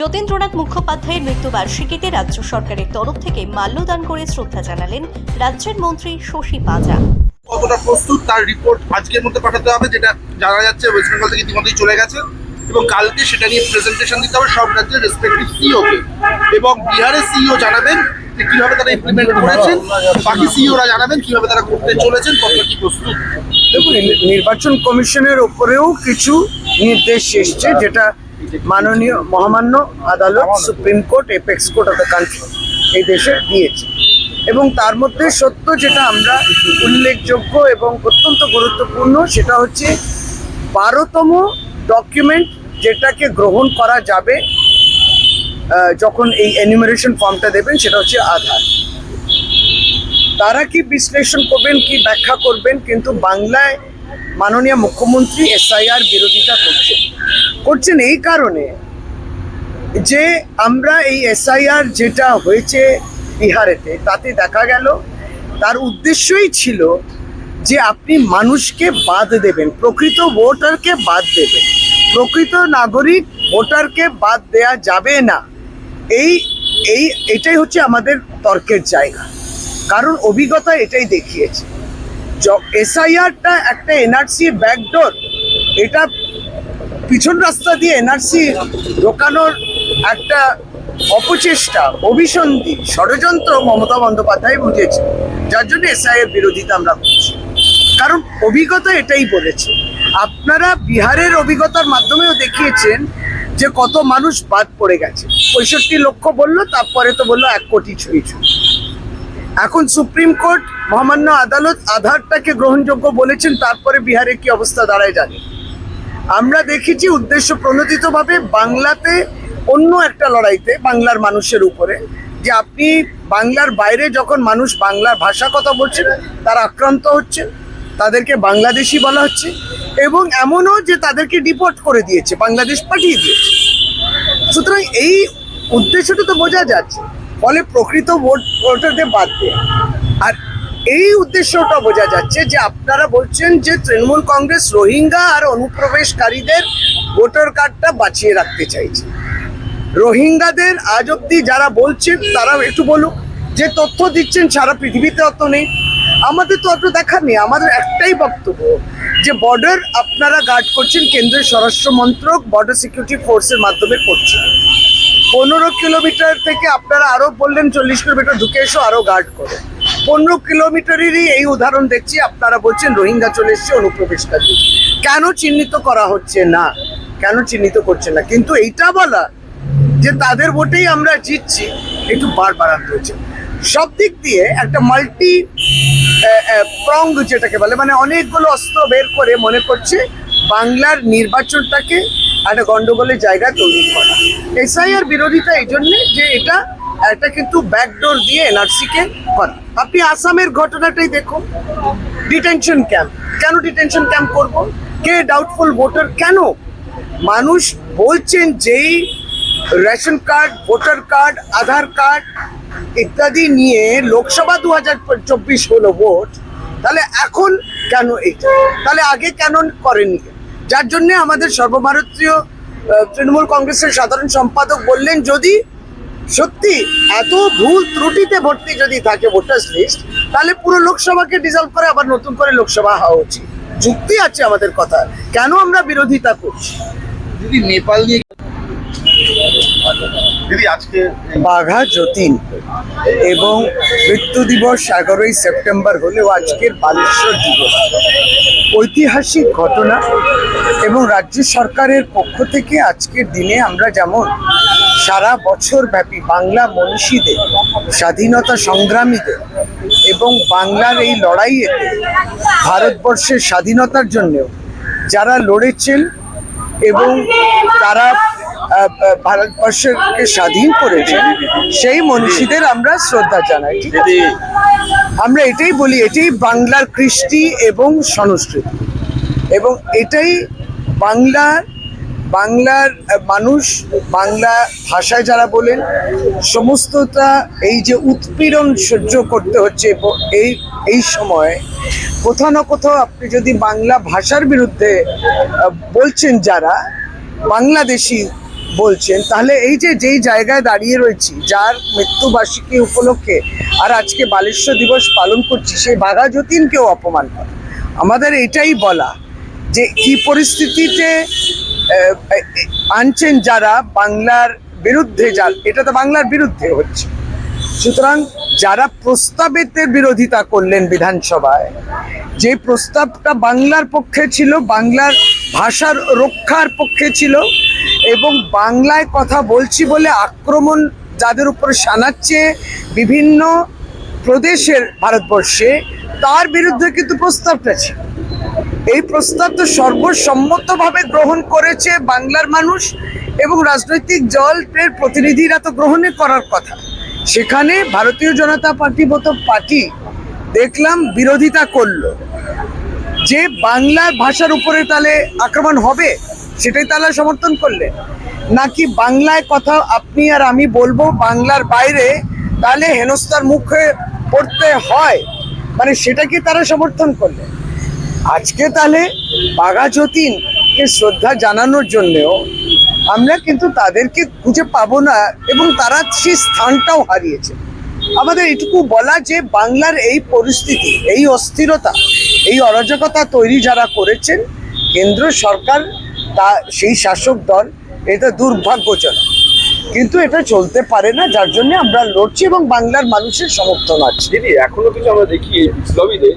যতীন্দ্রনাথ মুখোপাধ্যায়ের মৃত্যুবার্ষিকীতে রাজ্য সরকারের তরফ থেকে মাল্যদান করে শ্রদ্ধা জানালেন রাজ্যের মন্ত্রী শশী পাজা। কতটা প্রস্তুত তার রিপোর্ট আজকের মধ্যে পাঠাতে হবে যেটা জানা যাচ্ছে ওয়েস্ট বেঙ্গল থেকে ইতিমধ্যেই চলে গেছে। এবং কালকে সেটা নিয়ে প্রেজেন্টেশন দিতে হবে সব রাজ্যের রেসপেক্টিভ সিইওকে এবং বিহারের সিইও জানাবেন যে কীভাবে তারা ইমপ্লিমেন্ট করেছেন। বাকি সিইওরা জানাবেন কীভাবে তারা করতে চলেছেন কতটা কি প্রস্তুত। দেখুন নির্বাচন কমিশনের ওপরেও কিছু নির্দেশ এসছে যেটা মাননীয় মহামান্য আদালত supreme court apex court of the country এই দেশে দিয়েছে। এবং তার মধ্যে সত্য যেটা আমরা উল্লেখযোগ্য এবং অত্যন্ত গুরুত্বপূর্ণ সেটা হচ্ছে বারোতম ডকুমেন্ট যেটাকে গ্রহণ করা যাবে যখন এই এনিউমারেশন ফর্মটা দেবেন সেটা হচ্ছে আধার। তারা কি বিশ্লেষণ করবেন কি ব্যাখ্যা করবেন কিন্তু বাংলায় মাননীয় মুখ্যমন্ত্রী এসআইআর বিরোধিতা করছেন করছেন এই কারণে যে আমরা এই এসআইআর যেটা হয়েছে বিহারেতে তাতে দেখা গেল, তার উদ্দেশ্যই ছিল যে আপনি মানুষকে বাদ দেবেন, প্রকৃত ভোটারকে বাদ দেবেন। প্রকৃত নাগরিক ভোটারকে বাদ দেয়া যাবে না। এই এই, এটাই হচ্ছে আমাদের তর্কের জায়গা। কারণ অভিজ্ঞতা এটাই দেখিয়েছে। এসআইআরটা একটা এনআরসি ব্যাকডোর এটা পিছন রাস্তা দিয়ে এনআরসি ঢোকানোর একটা অপচেষ্টা, অভিসন্ধি, ষড়যন্ত্র মমতা বন্দ্যোপাধ্যায় বুঝেছে। যার জন্য এসআইয়ের বিরোধিতা আমরা করছি। কারণ অভিজ্ঞতা এটাই বলেছে। আপনারা বিহারের অভিজ্ঞতার মাধ্যমেও দেখিয়েছেন যে কত মানুষ বাদ পড়ে গেছে। পঁয়ষট্টি লক্ষ বলল, তারপরে তো বলল এক কোটি ছুঁই ছুঁই। এখন সুপ্রিম কোর্ট মহামান্য আদালত আধারটাকে গ্রহণযোগ্য বলেছেন, তারপরে বিহারে কি অবস্থা দাঁড়ায় জানি। আমরা দেখেছি উদ্দেশ্য প্রণোদিতভাবে বাংলাতে অন্য একটা লড়াইতে বাংলার মানুষের উপরে, যে আপনি বাংলার বাইরে যখন মানুষ বাংলার ভাষা কথা বলছেন, তারা আক্রান্ত হচ্ছে, তাদেরকে বাংলাদেশি বলা হচ্ছে এবং এমনও যে তাদেরকে ডিপোর্ট করে দিয়েছে, বাংলাদেশ পাঠিয়ে দিয়েছে। সুতরাং এই উদ্দেশ্যটা তো বোঝা যাচ্ছে। ফলে প্রকৃত ভোট ভোটারদের বাদ দেয়া। আর এই উদ্দেশ্যটা বোঝা যাচ্ছে যে আপনারা বলছেন যে তৃণমূল কংগ্রেস রোহিঙ্গা আর অনুপ্রবেশকারীদের ভোটার কার্ডটা বাঁচিয়ে রাখতে চাইছে। রোহিঙ্গাদের আজ অব্দি যারা বলছেন তারা একটু বলুক, যে তথ্য দিচ্ছেন সারা পৃথিবীতে অত নেই। আমাদের তো অত দেখা নেই। আমাদের একটাই বক্তব্য যে বর্ডার আপনারা গার্ড করছেন কেন্দ্রীয় স্বরাষ্ট্র মন্ত্রক, বর্ডার সিকিউরিটি ফোর্সের মাধ্যমে করছেন পনেরো কিলোমিটার থেকে আপনারা আরও বললেন চল্লিশ কিলোমিটার ঢুকে এসো, আরও গার্ড করো। পনেরো কিলোমিটারেরই এই উদাহরণ দেখছি, আপনারা বলছেন রোহিঙ্গা চলে এসছে অনুপ্রবেশকারী কেন চিহ্নিত করা হচ্ছে না? কেন চিহ্নিত করছে না? কিন্তু এইটা বলা যে তাদের ভোটেই আমরা জিতছি, একটু বার বাড়াতে হচ্ছে। সব দিক দিয়ে একটা মাল্টি প্রং যেটাকে বলে মানে অনেকগুলো অস্ত্র বের করে মনে করছে বাংলার নির্বাচনটাকে একটা গন্ডগোলের জায়গা তৈরি করা। এসআইআর বিরোধিতা এই জন্যে যে এটা একটা কিন্তু ব্যাকডোর দিয়ে এনআরসি কে করা। আপনি আসামের ঘটনাটাই দেখুন। ডিটেনশন ক্যাম্প কেন ডিটেনশন ক্যাম্প করব? কে ডাউটফুল ভোটার কেন? মানুষ বলছেন যেই ration card, voter card, Aadhaar card ইত্যাদি নিয়ে লোকসভা দু হাজার চব্বিশ হলো ভোট, তাহলে এখন কেন এটা? তাহলে আগে কেন করেনি যার জন্য আমাদের সর্বভারতীয় তৃণমূল কংগ্রেসের সাধারণ সম্পাদক বললেন যদি সত্যি এত ভুল ত্রুটিতে ভর্তি যদি থাকে ভোটার্স লিস্ট তাহলে পুরো লোকসভাকে ডিজলভ করে আবার নতুন করে লোকসভা হওয়া উচিত। যুক্তি আছে আমাদের কথা। কেন আমরা বিরোধিতা করছি? দিদি নেপাল নিয়ে আজকে বাঘা যতীন এবং মৃত্যু দিবস এগারোই সেপ্টেম্বর হলেও আজকের বালেশ্বর দিবস। ঐতিহাসিক ঘটনা এবং রাজ্য সরকারের পক্ষ থেকে আজকের দিনে আমরা যেমন সারা বছর ব্যাপী বাংলা মনীষীদের, স্বাধীনতা সংগ্রামীদের এবং বাংলার এই লড়াইয়েতে ভারতবর্ষের স্বাধীনতার জন্যেও যারা লড়েছেন এবং তারা ভারতবর্ষকে স্বাধীন করেছেন সেই মনীষীদের আমরা শ্রদ্ধা জানাই, ঠিক আছে? আমরা এটাই বলি, এটাই বাংলার কৃষ্টি এবং সংস্কৃতি। এবং এটাই বাংলার বাংলার মানুষ, বাংলা ভাষায় যারা বলেন, সমস্তটা এই যে উৎপীড়ন সহ্য করতে হচ্ছে এই এই সময়, কোথাও না কোথাও আপনি যদি বাংলা ভাষার বিরুদ্ধে বলছেন যারা, বাংলাদেশি বলছেন, তাহলে এই যে যেই জায়গায় দাঁড়িয়ে রয়েছি, যার মৃত্যুবার্ষিকী উপলক্ষে আর আজকে বালেশ্বর দিবস পালন করছি, সেই বাঘা যতীনকেও অপমান করা। আমাদের এটাই বলা যে কি পরিস্থিতিতে আনছেন যারা বাংলার বিরুদ্ধে যা, এটা তো বাংলার বিরুদ্ধে হচ্ছে। সুতরাং যারা প্রস্তাবেতে বিরোধিতা করলেন বিধানসভায়, যে প্রস্তাবটা বাংলার পক্ষে ছিল, বাংলার ভাষার রক্ষার পক্ষে ছিল এবং বাংলায় কথা বলছি বলে আক্রমণ যাদের উপর শানাচ্ছে বিভিন্ন প্রদেশের ভারতবর্ষে, তার বিরুদ্ধে কিন্তু প্রস্তাবটা ছিল। এই প্রস্তাব তো সর্বসম্মতভাবে গ্রহণ করেছে বাংলার মানুষ এবং রাজনৈতিক দলের প্রতিনিধিরা তো গ্রহণে করার কথা। সেখানে ভারতীয় জনতা পার্টি মতো পার্টি দেখলাম বিরোধিতা করল। যে বাংলা ভাষার উপরে তাহলে আক্রমণ হবে? সেটাই তাহলে সমর্থন করলেন নাকি বাংলায় কথা আপনি আর আমি বলব, বাংলার বাইরে তাহলে হেনস্থার মুখে পড়তে হয়? মানে সেটাকে তারা সমর্থন করলেন আজকে তাহলে বাঘা যতীনকে শ্রদ্ধা জানানোর জন্যেও আমরা কিন্তু তাদেরকে খুঁজে পাবো না এবং তারা সেই স্থানটাও হারিয়েছে। আমাদের এটুকু বলা যে বাংলার এই পরিস্থিতি, এই অস্থিরতা, এই অরাজকতা তৈরি যারা করেছেন, কেন্দ্র সরকার তা সেই শাসক দল, এটা দুর্ভাগ্যজনক। কিন্তু এটা চলতে পারে না, যার জন্য আমরা লড়ছি এবং বাংলার মানুষের সমর্থন আছে। এখনও কিছু আমরা দেখি ইসলামীদের।